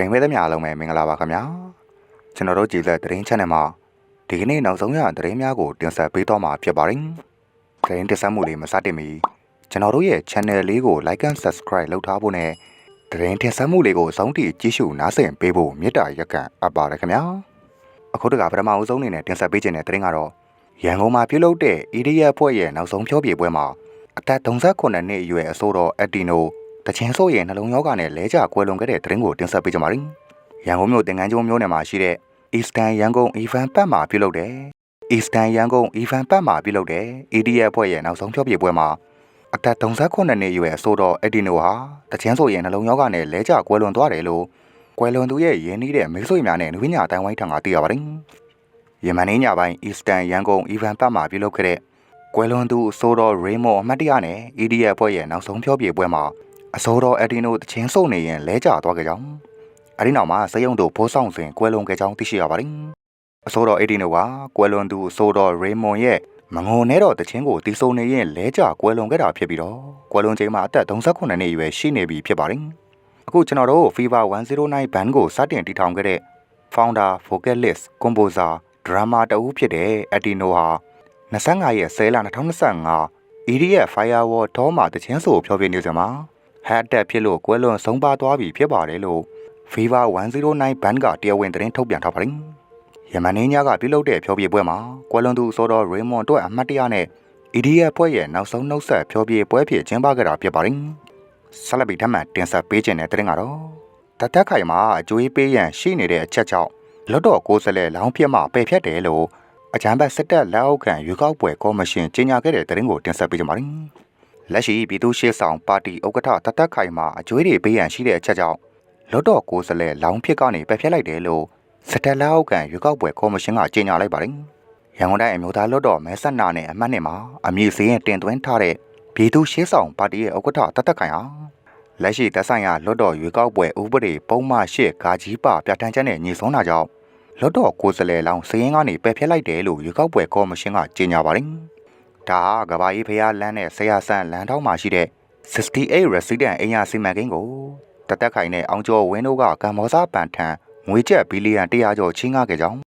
ရင်မဲသမျှအားလုံးပဲမင်္ဂလာပါခင်ဗျာကျွန်တော်တို့ကြည်သက်သတင်း channel မှာဒီကနေ့နောက်ဆုံးရသတင်းများကိုတင်ဆက်ပေးတော့မှာဖြစ်ပါတယ်သတင်းတင်ဆက်မှုလေးမစတင်မီကျွန်တော်တို့ရဲ့ channel လေးကို like and subscribe လုပ်ထားဖို့နဲ့သတင်းတင်ဆက်မှုလေးကိုအဆုံးထိကြည့်ရှုနားဆင်ပေးဖို့မေတ္တာရက်ကန်အပ်ပါတယ်ခင်ဗျာအခုတကပထမအဦးဆုံးအနေနဲ့တင်ဆက်ပေးခြင်းတဲ့သတင်းကတော့ရန်ကုန်မှာပြုလုပ်တဲ့ EDF ဖွဲ့ရဲ့နောက်ဆုံးဖြောပြပွဲမှာအသက်38နှစ်အရွယ်အဆိုတော်အက်တီနို တချင်းဆိုးရဲ့နှလုံးရောဂါနဲ့လဲကျကွယ်လွန်ခဲ့တဲ့သတင်းကိုတင်ဆက်ပေးကြပါမယ်။ရန်ကုန်မြို့တင်ငန်းကျုံမြို့နယ်မှာရှိတဲ့ Eastern ရန်ကုန် Event ပတ်မှာပြုလုပ်တဲ့ Eastern ရန်ကုန် Event ပတ်မှာပြုလုပ်တဲ့ EDF အဖွဲ့ရဲ့နောက်ဆုံးဖြောပြပွဲမှာအသက်38နှစ်အရွယ်အဆိုတော်အက်တီနိုဟာတချင်းဆိုးရဲ့နှလုံးရောဂါနဲ့လဲကျကွယ်လွန်သွားတယ်လို့ကွယ်လွန်သူရဲ့ရင်းနှီးတဲ့မိတ်ဆွေများနဲ့နဝိညာအတိုင်းဝိုင်းထံကသိရပါတယ်။ယမန်နေ့ညပိုင်း Eastern ရန်ကုန် Event ပတ်မှာပြုလုပ်ခဲ့တဲ့ကွယ်လွန်သူအဆိုတော် Raymond အမတ်တရနဲ့ EDF အဖွဲ့ရဲ့နောက်ဆုံးဖြောပြပွဲမှာ အစိုးရအက်ဒီနိုတချင်းစုံနေရင်လဲကျသွားခဲ့ကြောင်းအဲဒီနောက်မှာစရုံတို့ဖိုးဆောင်စဉ်ကွယ်လွန်ခဲ့ကြောင်းသိရှိရပါတယ်အစိုးရအက်ဒီနိုကကွယ်လွန်သူအစိုးရရေမွန်ရဲ့မငုံနဲ့တော့တချင်းကိုတီးဆုံနေရင်လဲကျကွယ်လွန်ခဲ့တာဖြစ်ပြီးတော့ကွယ်လွန်ချိန်မှာအသက်38နှစ်အရွယ်ရှိနေပြီဖြစ်ပါတယ်အခုကျွန်တော်တို့ Fever 109 band ကိုစတင်တည်ထောင်ခဲ့တဲ့ founder vocalist composer drama တဦးဖြစ်တဲ့အက်ဒီနိုဟာ25ရက်10လ2025 EDF Firewall တော့မှာတချင်းဆိုဖြောပြနေစမှာ ဟက်တက်ဖြစ်လို့ကွဲလွန်ဆုံးပါသွားပြီဖြစ်ပါတယ်လို့ Fever 109 band ကတရားဝင်သတင်းထုတ်ပြန်ထားပါတယ်။ယမန်နေ့ညကပြုလုပ်တဲ့ဖြောပြပွဲမှာကွဲလွန်သူဆိုတော့ Raymond တို့အမှတ်တရနဲ့ EDF ဖွဲ့ရဲ့နောက်ဆုံးနှုတ်ဆက်ဖြောပြပွဲဖြစ်ကျင်းပခဲ့တာဖြစ်ပါတယ်။ဆက်လက်ပြီးထပ်မံတင်ဆက်ပေးခြင်းတဲ့သတင်းကတော့တသက်ခိုင်မှာအကျွေးပေးရန်ရှိနေတဲ့အချက်ကြောင့်လွတ်တော်ကိုယ်စားလှယ်လောင်းပြစ်မှပယ်ဖြတ်တယ်လို့အကြံဘတ်စစ်တပ်လက်အောက်ခံရွေးကောက်ပွဲကော်မရှင်ကြေညာခဲ့တဲ့သတင်းကိုတင်ဆက်ပေးကြပါမယ်။ လက်ရှိပြည်သူ့ရှေ့ဆောင်ပါတီဥက္ကဋ္ဌတသက်ခိုင်မှာအကျွေးတွေပေးရန်ရှိတဲ့အချက်ကြောင့်လွတ်တော်ကိုယ်စားလှယ်လောင်းဖြစ်ကနေပယ်ဖျက်လိုက်တယ်လို့စစ်တပ်လက်အောက်ခံရွေးကောက်ပွဲကော်မရှင်ကကြေညာလိုက်ပါတယ်။ရန်ကုန်တိုင်းအမျိုးသားလွတ်တော်မဲဆန္ဒနဲ့အမှတ်နှစ်မှာအမည်စရင်တင်သွင်းထားတဲ့ပြည်သူ့ရှေ့ဆောင်ပါတီရဲ့ဥက္ကဋ္ဌတသက်ခိုင်ဟာလက်ရှိသက်ဆိုင်ရာလွတ်တော်ရွေးကောက်ပွဲဥပဒေပုံမှန်၈ဂါကြီးပါပြဋ္ဌာန်းချက်နဲ့ညီဆုံးတာကြောင့်လွတ်တော်ကိုယ်စားလှယ်လောင်းစရင်ကနေပယ်ဖျက်လိုက်တယ်လို့ရွေးကောက်ပွဲကော်မရှင်ကကြေညာပါတယ်။ ဒါဟာကဘာကြီးဖျားလမ်းနဲ့ဆရာဆန်လမ်းထောက်မှာရှိတဲ့68 resident အိမ်ယာစီမံကိန်းကိုတသက်ခိုင်နဲ့အောင်ကျော်ဝင်းတို့ကကမ္ဘောဇပန်ထံငွေကျပ်ဘီလီယံ100ကျော်ချင်းကားခဲ့ကြောင်း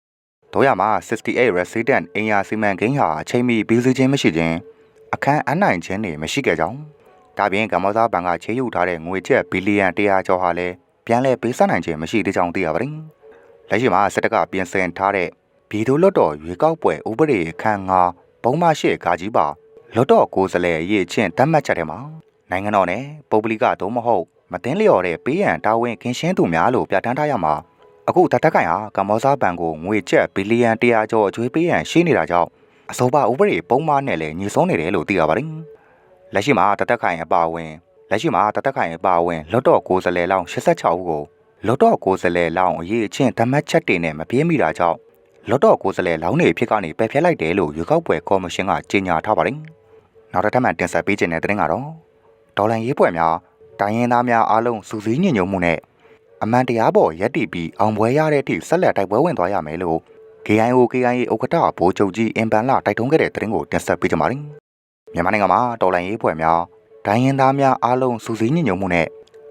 တို့ရမှာ68 resident အိမ်ယာစီမံကိန်းဟာအချိန်မီပြီးစီးခြင်းမရှိခြင်းအခန်းအနိုင်ခြင်းတွေမရှိခဲ့ကြောင်းဒါပြင်ကမ္ဘောဇဘဏ်ကချေယူထားတဲ့ငွေကျပ်ဘီလီယံ100ကျော်ဟာလည်းပြန်လည်ပေးဆပ်နိုင်ခြင်းမရှိသေးကြောင်းသိရပါတယ်လက်ရှိမှာစစ်တပ်ကပြင်ဆင်ထားတဲ့ပြည်သူ့လွတ်တော်ရွေးကောက်ပွဲဥပဒေခန့်ငါ ပုံမှန်ရှိကာကြီးပါလွတ်တော်ကိုယ်စားလှယ်ရေးချင်းတတ်မှတ်ချက်ထဲမှာနိုင်ငံတော်နဲ့ပုဂ္ဂလိကသို့မဟုတ်မသိလျော်တဲ့ပေးရန်တာဝန်ခင်ရှင်းသူများလို့ပြဋ္ဌာန်းထားရမှာအခုတသက်ခိုင်ဟာကမ္ဘောဇဘဏ်ကိုငွေကျပ်ဘီလီယံ100ကျော်အကျွေးပေးရန်ရှိနေတာကြောင့်အစိုးရဥပဒေပုံမှန်နဲ့လည်းညီဆုံးနေတယ်လို့သိရပါတယ်လက်ရှိမှာတသက်ခိုင်အပါအဝင်လက်ရှိမှာတသက်ခိုင်အပါအဝင်လွတ်တော်ကိုယ်စားလှယ်လောင်း86ဦးကိုလွတ်တော်ကိုယ်စားလှယ်လောင်းအရေးအချင်းတမတ်ချက်တွေနဲ့မပြေးမိတာကြောင့် လွတ်တော်ကိုယ်စားလှယ်လောင်းတွေဖြစ်ကနေပယ်ဖျက်လိုက်တယ်လို့ရွေးကောက်ပွဲကော်မရှင်ကကြေညာထားပါတယ်နောက်တစ်ထပ်မှတင်ဆက်ပေးခြင်းတဲ့သတင်းကတော့ဒေါ်လာရေးပွဲများတိုင်းရင်းသားများအားလုံးစူးစီးညင်ညွတ်မှုနဲ့အမှန်တရားပေါ်ရက်တီပြီးအောင်ပွဲရတဲ့အထိဆက်လက်တိုက်ပွဲဝင်သွားရမယ်လို့ KIO KIA ဥက္ကဋ္ဌဘိုးချုပ်ကြီးအင်ပန်လာတိုက်တွန်းခဲ့တဲ့သတင်းကိုတင်ဆက်ပေးကြပါမယ်မြန်မာနိုင်ငံမှာတော်လိုင်းရေးပွဲများတိုင်းရင်းသားများအားလုံးစူးစီးညင်ညွတ်မှုနဲ့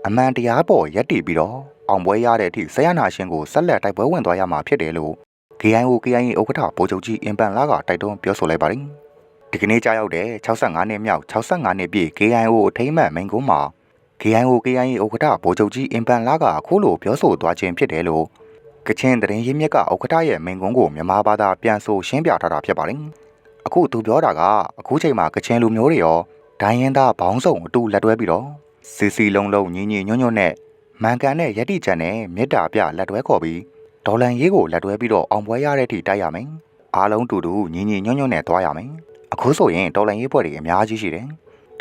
အမှန်တရားပေါ်ရက်တီပြီးတော့အောင်ပွဲရတဲ့အထိဆရာနာရှင်ကိုဆက်လက်တိုက်ပွဲဝင်သွားရမှာဖြစ်တယ်လို့ KIO KIA ဥက္ကဋ္ဌဗိုလ်ချုပ်ကြီးအင်ပန်လာကတိုက်တွန်းပြောဆိုလိုက်ပါတယ်ဒီကနေ့ကြားရောက်တဲ့65နှစ်မြောက်65နှစ်ပြည့် KIO အထိမ်းအမှတ်မိန့်ခွန်းမှာ KIO KIA ဥက္ကဋ္ဌဗိုလ်ချုပ်ကြီးအင်ပန်လာကအခုလိုပြောဆိုသွားခြင်းဖြစ်တယ်လို့ကချင်တရင်ရင်းမြစ်ကဥက္ကဋ္ဌရဲ့မိန့်ခွန်းကိုမြန်မာဘာသာပြန်ဆိုရှင်းပြထားတာဖြစ်ပါတယ်အခုသူပြောတာကအခုချိန်မှာကချင်လူမျိုးတွေရောဒိုင်းရင်သားဘောင်းစုံအတူလက်တွဲပြီးတော့စီစီလုံးလုံးညီညီညွတ်ညွတ်နဲ့မန်ကန်နဲ့ယက်တိချန်နဲ့မေတ္တာပြလက်တွဲခေါ်ပြီး ဒေါ်လန်ရေးကိုလက်တွဲပြီးတော့အောင်ပွဲရတဲ့အထိတိုက်ရမယ်အားလုံးတူတူညီညီညွတ်ညွတ်နဲ့သွားရမယ်အခုဆိုရင်ဒေါ်လန်ရေးပွဲတွေအများကြီးရှိတယ်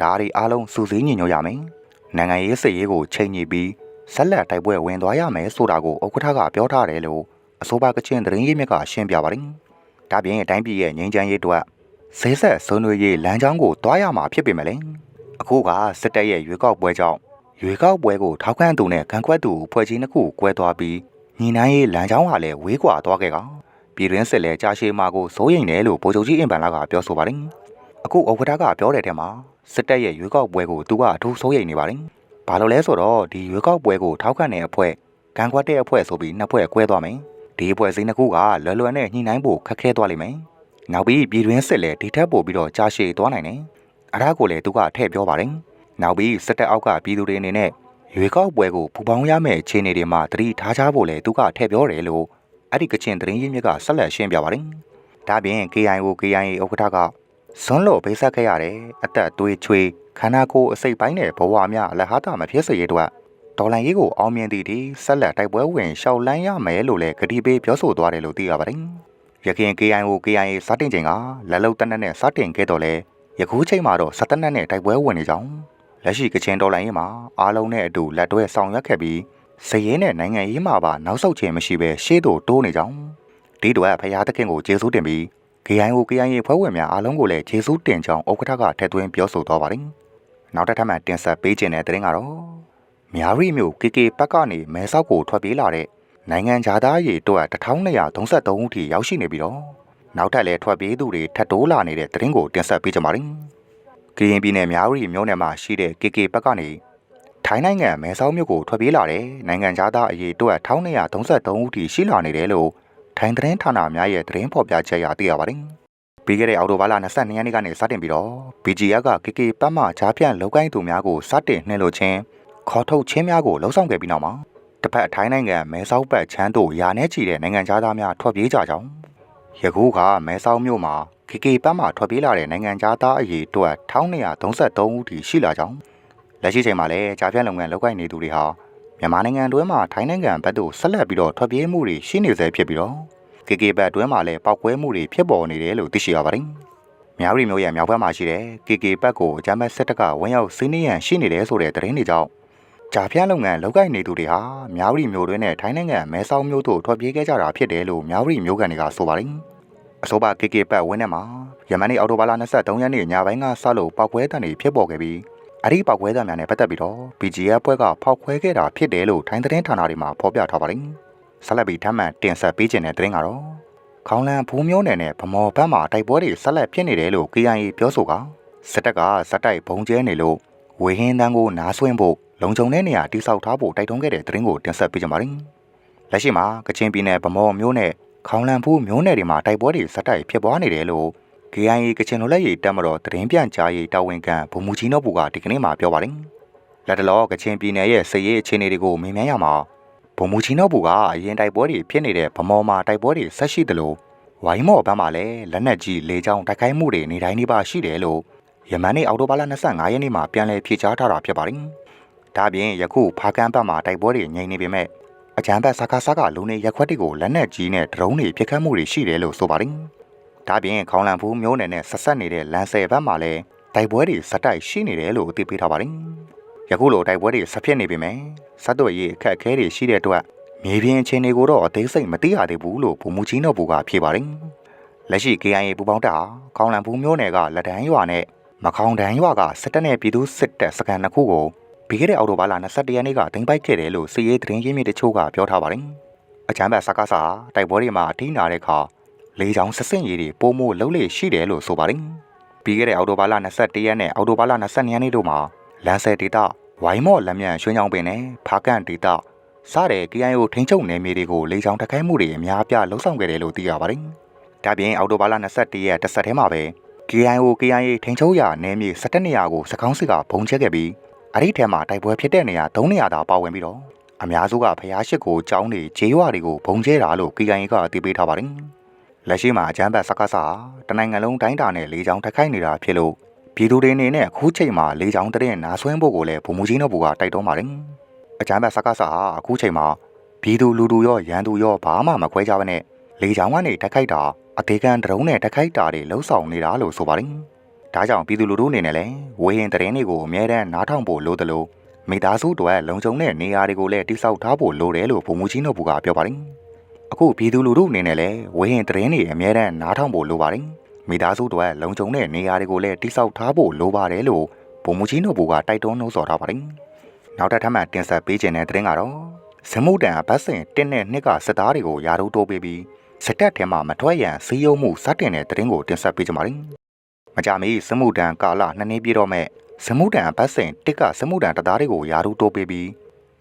ဒါတွေအားလုံးစူးစီးညီညွတ်ရမယ်နိုင်ငံရေးစစ်ရေးကိုချိန်ညှိပြီးဆက်လက်တိုက်ပွဲဝင်သွားရမယ်ဆိုတာကိုဥက္ကဋ္ဌကပြောထားတယ်လို့အဆိုပါကချင်သတင်းရေးမြစ်ကရှင်းပြပါတယ်ဒါပြင်အတိုင်းပြည်ရဲ့ငြိမ်းချမ်းရေးအတွက်ဈေးဆက်ဆွေးနွေးရေးလမ်းကြောင်းကိုတွားရမှာဖြစ်ပေမဲ့လည်းအခုကစစ်တပ်ရဲ့ရွေးကောက်ပွဲကြောင့်ရွေကောက်ပွဲကိုထောက်ခံသူနဲ့ခံခွက်သူဖွဲ့ချင်းတစ်ခုကွဲသွားပြီး ညီနိုင်ရေးလမ်းကြောင်းဟာလည်းဝေးကွာသွားခဲ့ကောင်ပြည်ရင်းစစ်လဲကြာရှည်မှာကိုစိုးရိမ်တယ်လို့ဗိုလ်ချုပ်ကြီးအင်ပန်လာကပြောဆိုပါတယ်အခုဥက္ကဋ္ဌကပြောတဲ့ထဲမှာစစ်တပ်ရဲ့ရွေးကောက်ပွဲကိုသူကအထူးစိုးရိမ်နေပါတယ်ဘာလို့လဲဆိုတော့ဒီရွေးကောက်ပွဲကိုထောက်ခံတဲ့အဖွဲ့ကံကွက်တဲ့အဖွဲ့ဆိုပြီးနှစ်ဖွဲ့ကွဲသွားမယ်ဒီအဖွဲ့စည်းနှစ်ခုကလွယ်လွယ်နဲ့ညှိနှိုင်းဖို့ခက်ခဲသွားလိမ့်မယ်နောက်ပြီးပြည်တွင်းစစ်လည်းဒီထက်ပိုပြီးတော့ကြာရှည်သွားနိုင်တယ်အရာကိုလည်းသူကထည့်ပြောပါတယ်နောက်ပြီးစစ်တပ်အောက်ကပြည်သူတွေအနေနဲ့ ရွေကောက်ပွဲကိုပူပေါင်းရမယ့်အခြေအနေတွေမှာတတိထားကြဖို့လည်းသူကထည့်ပြောတယ်လို့အဲ့ဒီကချင်သတင်းရင်းမြစ်ကဆက်လက်ရှင်းပြပါတယ်ဒါပြင် KIO KIA ဥက္ကဋ္ဌကဇွန်းလို့ပေးဆက်ခဲ့ရတယ်အသက်သွေးချွေးခန္ဓာကိုယ်အစိတ်ပိုင်းနဲ့ဘဝများလက်ဟာတာမဖြစ်စေရတော့ဒေါ်လာရေးကိုအောင်မြင်သည့်ဒီဆက်လက်တိုက်ပွဲဝင်ရှောက်လန်းရမယ်လို့လည်းကတိပေးပြောဆိုသွားတယ်လို့သိရပါတယ်ရခင် KIO KIA စတင်ချိန်ကလက်လုံတက်နက်နဲ့စတင်ခဲ့တော့လဲယခုချိန်မှာတော့စတက်နက်နဲ့တိုက်ပွဲဝင်နေကြောင်း လက်ရှိကချင်ဒေါ်လာရေးမှာအားလုံးနဲ့အတူလက်တွဲဆောင်ရွက်ခဲ့ပြီးစည်ရဲနဲ့နိုင်ငံရေးမှာပါနောက်ဆုတ်ခြင်းမရှိဘဲရှေ့သို့တိုးနေကြောင်းဒီတော့ဖရာသခင်ကိုကျေးဇူးတင်ပြီး KIO KIA ဖွဲ့ဝင်များအားလုံးကိုလည်းကျေးဇူးတင်ကြောင်းဥက္ကဋ္ဌကထည့်သွင်းပြောဆိုသွားပါတယ်နောက်တစ်ထပ်မှတင်ဆက်ပေးခြင်းတဲ့တဲ့ရင်ကတော့မြာရီမျိုး KK ဘက်ကနေမဲဆောက်ကိုထွက်ပြေးလာတဲ့နိုင်ငံခြားသားရေအတွက်1233ဦးထိရောက်ရှိနေပြီးတော့နောက်ထပ်လည်းထွက်ပြေးသူတွေထပ်တိုးလာနေတဲ့တဲ့ရင်ကိုတင်ဆက်ပေးကြပါမယ် ကရင်ပြည်နယ်မြာရီမျိုးနယ်မှာရှိတဲ့ KK ဘက်ကနေထိုင်းနိုင်ငံမဲဆောက်မြို့ကိုထွက်ပြေးလာတဲ့နိုင်ငံခြားသားအရေအတွက်1233ဦးထိရှိလာနေတယ်လို့ထိုင်းသတင်းဌာနများရဲ့သတင်းဖော်ပြချက်အရသိရပါတယ်။ပြီးခဲ့တဲ့အောက်တိုဘာလ22ရက်နေ့ကနေစတင်ပြီးတော့ BGF က KK ပတ်မှဂျားဖြန့်လောက်ကိုင်းသူများကိုစတင်နှင်လို့ချင်းခေါ်ထုတ်ချင်းများကိုလှုံ့ဆော်ခဲ့ပြီးနောက်မှာတစ်ဖက်ထိုင်းနိုင်ငံမဲဆောက်ဘက်ချမ်းတို့ယာနဲ့ချီတဲ့နိုင်ငံသားများထွက်ပြေးကြကြောင်းယခုကမဲဆောက်မြို့မှာ KK ပတ်မှထွက်ပြေးလာတဲ့နိုင်ငံသားအရေအတွက်1233ဦးထိရှိလာကြောင်းလက်ရှိချိန်မှာလည်းဂျားဖြန့်လုပ်ငန်းလောက်ကိုင်းနေသူတွေဟာမြန်မာနိုင်ငံတွင်းမှာထိုင်းနိုင်ငံဘက်သို့ဆက်လက်ပြီးတော့ထွက်ပြေးမှုတွေရှိနေဆဲဖြစ်ပြီးတော့ KK ဘက်တွင်းမှာလည်းပောက်ကွဲမှုတွေဖြစ်ပေါ်နေတယ်လို့သိရှိရပါတယ်။မြောက်ရီမျိုးရဲ့မြောက်ဘက်မှာရှိတဲ့ KK ဘက်ကိုဂျမတ်စစ်တပ်ကဝင်ရောက်စီးနှီးရန်ရှိနေတယ်ဆိုတဲ့သတင်းတွေကြောင့်ဂျာဖျားလုပ်ငန်းလောက်ကိုက်နေသူတွေဟာမြောက်ရီမျိုးတွင်းနဲ့ထိုင်းနိုင်ငံမဲဆောက်မျိုးတို့ထွက်ပြေးခဲ့ကြတာဖြစ်တယ်လို့မြောက်ရီမျိုးကန်တွေကဆိုပါတယ်။ အဆိုပါ KK ဘက်ဝင်းထဲမှာယမန်နေ့အော်တိုဘာလ23ရက်နေ့ညပိုင်းကစလို့ပောက်ကွဲတံတွေဖြစ်ပေါ်ခဲ့ပြီးအဲ့ဒီပောက်ကွဲသံများနဲ့ပတ်သက်ပြီးတော့ BGF ဘွဲကဖောက်ခွဲခဲ့တာဖြစ်တယ်လို့ထိုင်းသတင်းဌာနတွေမှာဖော်ပြထားပါတယ်။ဆက်လက်ပြီးထပ်မံတင်ဆက်ပေးခြင်းတဲ့သတင်းကတော့ခေါင်းလန်ဘူးမျိုးနယ်နဲ့ဗမော်ဘက်မှာတိုက်ပွဲတွေဆက်လက်ဖြစ်နေတယ်လို့ KIA ပြောဆိုကစစ်တပ်ကဇက်တိုက်ဘုံကျဲနေလို့ဝေဟင်းတန်းကိုနားဆွင့်ဖို့လုံခြုံတဲ့နေရာတိစောက်ထားဖို့တိုက်တွန်းခဲ့တဲ့သတင်းကိုတင်ဆက်ပေးကြပါမယ်။လက်ရှိမှာကချင်ပြည်နယ်ဗမော်မျိုးနဲ့ ခေါင်းလန်ဘူးမျိုးနယ်တွေမှာတိုက်ပွဲတွေဇက်တိုက်ဖြစ်ပွားနေတယ်လို့ KIA ကချင်လိုလက်ရည်တက်မတော်သတင်းပြန်ကြားရေးတာဝန်ခံဗိုလ်မှူးကြီးနှုတ်ဘူကဒီကနေ့မှပြောပါတယ်။လက်တလောကချင်ပြည်နယ်ရဲ့စစ်ရေးအခြေအနေတွေကိုမေးမြန်းရမှာဗိုလ်မှူးကြီးနှုတ်ဘူကအရင်တိုက်ပွဲတွေဖြစ်နေတဲ့ဗမော်မှာတိုက်ပွဲတွေဆက်ရှိတယ်လို့ဝိုင်းမော်ဘက်မှာလည်းလက်နက်ကြီးလေကြောင်းတိုက်ခိုက်မှုတွေနေတိုင်းနေပါရှိတယ်လို့ယမန်နေ့အောက်တိုဘာလ25ရက်နေ့မှာပြန်လည်ဖြေကြားထားတာဖြစ်ပါတယ်။ဒါပြင်ယခုဖားကန်းဘက်မှာတိုက်ပွဲတွေငြိမ်နေပေမဲ့ အကြမ်းဖက်စကားစကားလူနေရက်ခွက်တွေကိုလက်နက်ကြီးနဲ့ဒရုန်းတွေပစ်ခတ်မှုတွေရှိတယ်လို့ဆိုပါတယ်။ဒါပြင်ခေါင်းလန်ဘူးမျိုးနယ်နဲ့ဆက်ဆက်နေတဲ့လန်ဆယ်ဘက်မှာလည်းတိုက်ပွဲတွေစက်တိုက်ရှိနေတယ်လို့အသိပေးထားပါတယ်။ယခုလိုတိုက်ပွဲတွေဆက်ဖြစ်နေပေမဲ့စက်တော်ရေးအခက်အခဲတွေရှိတဲ့အတွက်မြေပြင်အခြေအနေကိုတော့အသေးစိတ်မသိရသေးဘူးလို့ဗိုလ်မှူးကြီးနှုတ်ဘူကဖြေပါတယ်။လက်ရှိ KIA ပူပေါင်းတပ်ဟာခေါင်းလန်ဘူးမျိုးနယ်ကလက်တန်းရွာနဲ့မခေါင်တန်းရွာကစစ်တပ်နဲ့ပြည်သူစစ်တပ်စကန်နှစ်ခုကို ပြီးခဲ့တဲ့အောက်တိုဘာလ22ရက်နေ့ကတင်ပိုက်ခဲ့တယ်လို့စီရေးသတင်းရင်းမြစ်တချို့ကပြောထားပါတယ်။အချမ်းဘတ်စကားစာတိုက်ပွဲတွေမှာအထိနာတဲ့အခါလေချောင်းဆဆင့်ရည်တွေပိုမိုလှုပ်လေရှိတယ်လို့ဆိုပါတယ်။ပြီးခဲ့တဲ့အောက်တိုဘာလ22ရက်နဲ့အောက်တိုဘာလ22ရက်နေ့တို့မှာလန်ဆယ်ဒေတာဝိုင်းမော့လက်မြန်ရွှေချောင်းပင်နဲ့ဖားကန်ဒေတာစတဲ့ KIO ထိန်းချုပ်နယ်မြေတွေကိုလေချောင်းတိုက်ခိုက်မှုတွေအများအပြားလှုပ်ဆောင်ခဲ့တယ်လို့သိရပါတယ်။ဒါပြင်အောက်တိုဘာလ22ရက်တစ်ဆက်တည်းမှာပဲ KIO KIA ထိန်းချုပ်ရာနယ်မြေ17နေရာကိုစကောင်းစစ်ကဘုံကျဲခဲ့ပြီး အဲ့ဒီထဲမှာတိုက်ပွဲဖြစ်တဲ့နေရာ3နေရာသာပါဝင်ပြီးတော့အများစုကဖျားရှိကိုကျောင်းတွေဂျေးရွာတွေကိုဘုံကျဲတာလို့ KIA ကအသိပေးထားပါတယ်။လက်ရှိမှာအကြမ်းဖက်စကားစာတနိုင်ငံလုံးတိုင်းတာနဲ့လေချောင်းတိုက်ခိုက်နေတာဖြစ်လို့ပြည်သူတွေအနေနဲ့အခုချိန်မှာလေချောင်းတဲ့နာဆွင်းဖို့ကိုလည်းဗိုလ်မှူးကြီးတို့ကတိုက်တွန်းပါတယ်။အကြမ်းဖက်စကားစာအခုချိန်မှာပြည်သူလူထုရောရန်သူရောဘာမှမခွဲကြဘဲနဲ့လေချောင်းကနေတိုက်ခိုက်တာအသေးကန်ဒရုန်းနဲ့တိုက်ခိုက်တာတွေလှုံ့ဆော်နေတာလို့ဆိုပါတယ်။ ဒါကြောင့်ပြည်သူလူထုအနေနဲ့လည်းဝေဟင်တရင်တွေကိုအမြဲတမ်းနားထောင်ဖို့လိုတယ်လို့မိသားစုတွေလုံခြုံတဲ့နေရာတွေကိုလည်းတိစောက်ထားဖို့လိုတယ်လို့ဗိုလ်မှူးကြီးတို့ကပြောပါတယ်။အခုပြည်သူလူထုအနေနဲ့လည်းဝေဟင်တရင်တွေအမြဲတမ်းနားထောင်ဖို့လိုပါတယ်။မိသားစုတွေလုံခြုံတဲ့နေရာတွေကိုလည်းတိစောက်ထားဖို့လိုပါတယ်လို့ဗိုလ်မှူးကြီးတို့ကတိုက်တွန်းနှိုးဆော်ထားပါတယ်။နောက်ထပ်ထပ်မံတင်ဆက်ပေးခြင်းတဲ့တဲ့ရင်ကတော့ဇမုတန်ဘတ်စင်တင်းနဲ့နှစ်ကစစ်သားတွေကိုယာရုတိုးပေးပြီးစတက်ထဲမှာမထွက်ရန်စီးရုံမှုစတင်တဲ့သတင်းကိုတင်ဆက်ပေးကြပါမယ်။ မကြမီစမှုတန်ကာလနှစ်နှစ်ပြည့်တော့မဲ့စမှုတန်ဘတ်စင်တစ်ကစမှုတန်တသားတွေကိုယာရုတိုးပေးပြီး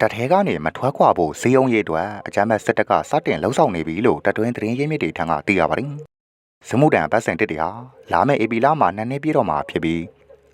တပ်ထဲကနေမထွက်ခွာဖို့စီယုံရေးအတွက်အကြမ်းဖက်စစ်တပ်ကစတင်လှုံ့ဆော်နေပြီလို့တပ်တွင်းသတင်းရင်းမြစ်တွေထံကသိရပါတယ်။စမှုတန်ပတ်စင်တစ်တွေဟာလာမယ့် AP လမှာနှစ်နှစ်ပြည့်တော့မှာဖြစ်ပြီး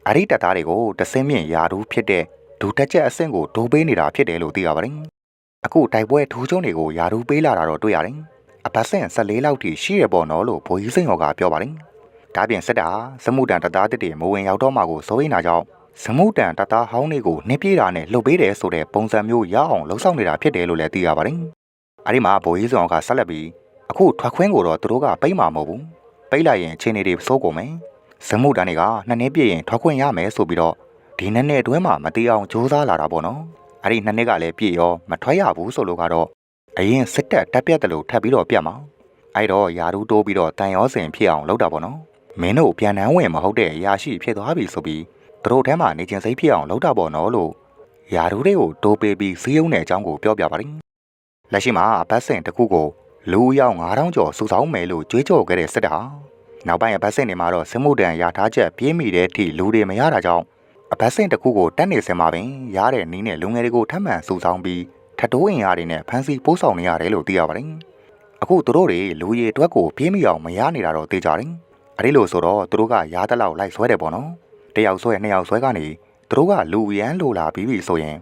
အဲ့ဒီတပ်သားတွေကိုတဆင်းမြင့်ယာဒူးဖြစ်တဲ့ဒူတက်ချက်အဆင့်ကိုဒိုးပေးနေတာဖြစ်တယ်လို့သိရပါတယ်။အခုတိုက်ပွဲထူးချုံတွေကိုယာဒူးပေးလာတာတော့တွေ့ရတယ်။အပတ်စဉ်14လောက်ထိရှိရပေါ့နော်လို့ဘိုးကြီးစိန်ဟော်ကပြောပါတယ်။ ဒါပြင်စစ်တာစမှုတန်တပ်သားတစ်တွေမဝင်ရောက်တော့မှကိုစိုးရိမ်တာကြောင့်စမှုတန်တပ်သားဟောင်းတွေကိုနှိပြေးတာနဲ့လှုပ်ပေးတယ်ဆိုတဲ့ပုံစံမျိုးရအောင်လှုပ်ဆောင်နေတာဖြစ်တယ်လို့လည်းသိရပါတယ်။အဲဒီမှာဘိုးကြီးစိန်ဟော်ကဆက်လက်ပြီးအခုထွက်ခွင်းကိုတော့သူတို့ကပိတ်မှာမဟုတ်ဘူး။ပိတ်လိုက်ရင်အခြေအနေတွေစိုးကုန်မယ်။စမှုတန်တွေကနှစ်နှစ်ပြည့်ရင်ထွက်ခွင့်ရမယ်ဆိုပြီးတော့ဒီနှစ်နှစ်အတွင်းမှာမတေးအောင်စူးစမ်းလာတာပေါ့နော်။အဲ့ဒီနှစ်နှစ်ကလည်းပြည့်ရောမထွက်ရဘူးဆိုလို့ကတော့အရင်စစ်တပ်တက်ပြတ်တယ်လို့ထပ်ပြီးတော့ပြတ်မှာ။အဲ့တော့ယာရူးတိုးပြီးတော့တန်ရောစင်ဖြစ်အောင်လုပ်တာပေါ့နော်။ မင်းတို့ပြန်နှန်းဝင်မဟုတ်တဲ့အရာရှိဖြစ်သွားပြီဆိုပြီးသူတို့ထဲမှာနေချင်းစိတ်ဖြစ်အောင်လုပ်တာပေါ့နော်လို့ယာရူးတွေကိုတိုးပေးပြီးစီးယုံတဲ့အကြောင်းကိုပြောပြပါတယ်။လက်ရှိမှာဘတ်စင်တစ်ခုကိုလူရောက်9000ကျော်စုဆောင်းမယ်လို့ကြွေးကြော်ခဲ့တဲ့စစ်တပ်နောက်ပိုင်းအဘတ်စင်တွေမှာတော့စမှုတန်ရထားချက်ပြေးမိတဲ့အထိလူတွေမရတာကြောင့်အဘတ်စင်တစ်ခုကိုတက်နေစင်မှာပင်ရတဲ့နီးနဲ့လူငယ်တွေကိုထပ်မံစုဆောင်းပြီးထတိုးအင်အားတွေနဲ့ဖမ်းဆီးပိုးဆောင်နေရတယ်လို့သိရပါတယ်။အခုသူတို့တွေလူရည်အတွက်ကိုပြေးမိအောင်မရနေတာတော့သိကြတယ်။ အဲဒီလိုဆိုတော့သူတို့ကရားတက်လောက်လိုက်ဆွဲတယ်ပေါ့နော်။တယောက်ဆွဲနှစ်ယောက်ဆွဲကနေသူတို့ကလူရန်လိုလာပြီးပြီဆိုရင်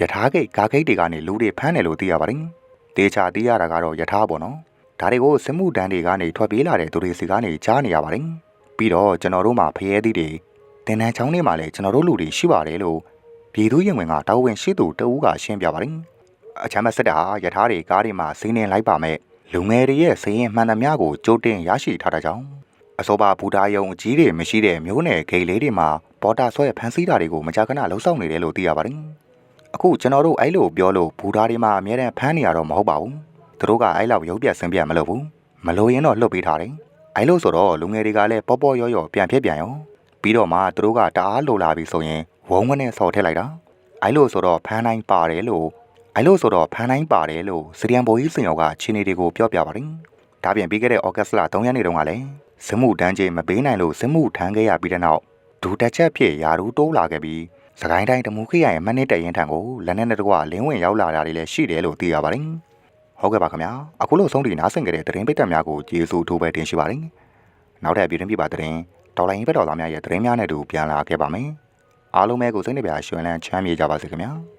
ယထာဂိတ်ဂါဂိတ်တွေကနေလူတွေဖမ်းတယ်လို့သိရပါတယ်။တေချာသိရတာကတော့ယထာပေါ့နော်။ဒါတွေကိုစစ်မှုတန်းတွေကနေထွက်ပြေးလာတဲ့သူတွေစီကနေကြားနေရပါတယ်။ပြီးတော့ကျွန်တော်တို့မှာဖရဲသီးတွေတင်တန်းချောင်းတွေမှာလည်းကျွန်တော်တို့လူတွေရှိပါတယ်လို့ပြည်သူရင်ဝင်ကတာဝန်ရှိသူတအူးကရှင်းပြပါတယ်။အချမ်းမစစ်တာယထာတွေကားတွေမှာစီးနေလိုက်ပါမဲ့လူငယ်တွေရဲ့စီးရင်မှန်သမျှကိုကြိုတင်ရရှိထားတဲ့ကြောင့် အစောပါဘူတာယုံအကြီးတွေမရှိတဲ့မျိုးနယ်ဂိတ်လေးတွေမှာပေါ်တာဆွဲဖန်ဆီးတာတွေကိုမကြာခဏလှုပ်ဆောင်နေတယ်လို့သိရပါတယ်။အခုကျွန်တော်တို့အဲ့လိုပြောလို့ဘူတာတွေမှာအများတန်းဖမ်းနေရတော့မဟုတ်ပါဘူး။သူတို့ကအဲ့လောက်ရုပ်ပြဆင်းပြမလုပ်ဘူး။မလို့ရင်တော့လှုပ်ပေးထားတယ်။အဲ့လိုဆိုတော့လူငယ်တွေကလည်းပေါ့ပေါ့ရော့ရော့ပြန်ဖြစ်ပြန်ရောပြီးတော့မှသူတို့ကတအားလိုလာပြီဆိုရင်ဝုံမနဲ့ဆော်ထည့်လိုက်တာ။အဲ့လိုဆိုတော့ဖမ်းတိုင်းပါတယ်လို့အဲ့လိုဆိုတော့ဖမ်းတိုင်းပါတယ်လို့စရီယန်ဘိုကြီးစင်ရောကချင်းနေတွေကိုပြောပြပါတယ်။ဒါပြင်ပြီးခဲ့တဲ့ဩဂတ်စ်လ3ရက်နေ့တုန်းကလည်း စမှုတန်းချင်းမပေးနိုင်လို့စမှုထမ်းခဲ့ရပြီးတဲ့နောက်ဒူတက်ချက်ဖြစ်ယာရူတိုးလာခဲ့ပြီးစကိုင်းတိုင်းတမူခိရရဲ့မနစ်တရင်ထံကိုလက်နဲ့တကွလင်းဝင်ရောက်လာတာတွေလည်းရှိတယ်လို့သိရပါတယ်။ဟုတ်ကဲ့ပါခင်ဗျာ။အခုလို့ဆုံးတီနားဆင်ကြတဲ့သတင်းပိတ်သက်များကိုကျေးဇူးထိုးပဲတင်ရှိပါတယ်။နောက်ထပ်ပြည်တွင်းပြပါသတင်းဒေါ်လာရင်းဘက်တော်သားများရဲ့သတင်းများနဲ့တူပြန်လာခဲ့ပါမယ်။အားလုံးပဲကိုစိတ်နှပြရွှင်လန်းချမ်းမြေ့ကြပါစေခင်ဗျာ။